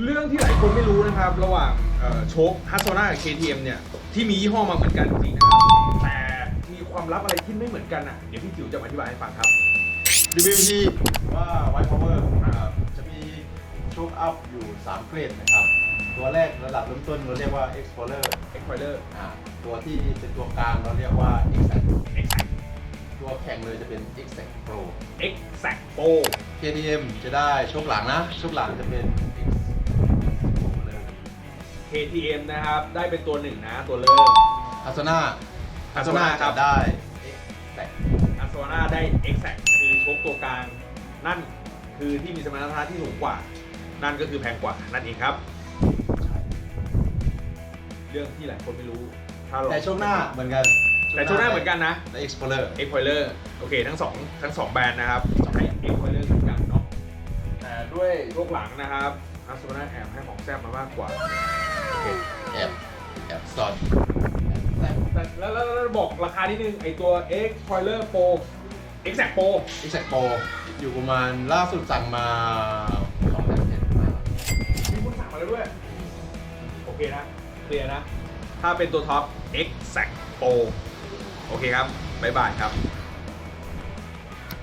เรื่องที่หลายคนไม่รู้นะครับ ระหว่างเอ่อโชคฮัตโซนากับ KTM เนี่ย ที่มียี่ห้อมาเหมือนกันจริงๆนะครับ แต่มีความลับอะไรที่ไม่เหมือนกันอะ เดี๋ยวพี่จิ๋วจะมาอธิบายให้ฟังครับ DWT ว่า White Power นะครับจะมีโชคอัพอยู่ 3 เกรดนะครับ ตัวแรกระดับเริ่มต้นเราเรียกว่า Explorer Explorer อ่าตัวที่เป็นตัวกลางเราเรียกว่า Exact Exact ตัวแข่งเลยจะเป็น Exact Pro Exact Pro KTM จะได้โชคหลังนะโชคหลังจะเป็น X Pro เลย KTM นะครับ ได้เป็นตัวหนึ่งนะตัวเริ่ม a s o n a a s o n a Asona ครัจะบได้ Exact อัสโซนาได้ Exact คือโชคตัวกลาง นั่นคือที่มีสมรรถนะที่สูงกว่า นั่นก็คือแพงกว่านั่นเองครับ เรื่องที่หลายคนไม่รู้ ถ้าเราแต่โชคหน้าเหมือนกันแต่โชคหน้าเหมือนกันนะและ Explorer e q u i l e r โอเคทั้งสองทั้งสองแบรนด์นะครับให้ e q u i l e r เหมือนกันเนาะแต่ด้วยโชคหลังนะครับอัสโซนาแอบให้ของแซบมามากกว่าโอ เคแอบแอบซ่อนแอบแต่แล้วแล้วแล้วบอกราคานิดนึงไอตัว e q u i l e r Pro Exact Pro Exact Pro อยู่ประมาณล่าสุดสั่งมา2 7 0 0มีคนสั่งมาแล้วด้วย โอเคนะ เคลียร์นะ ถ้าเป็นตัวท็อป Exact Pro โอเคครับ บ๊ายบายครับ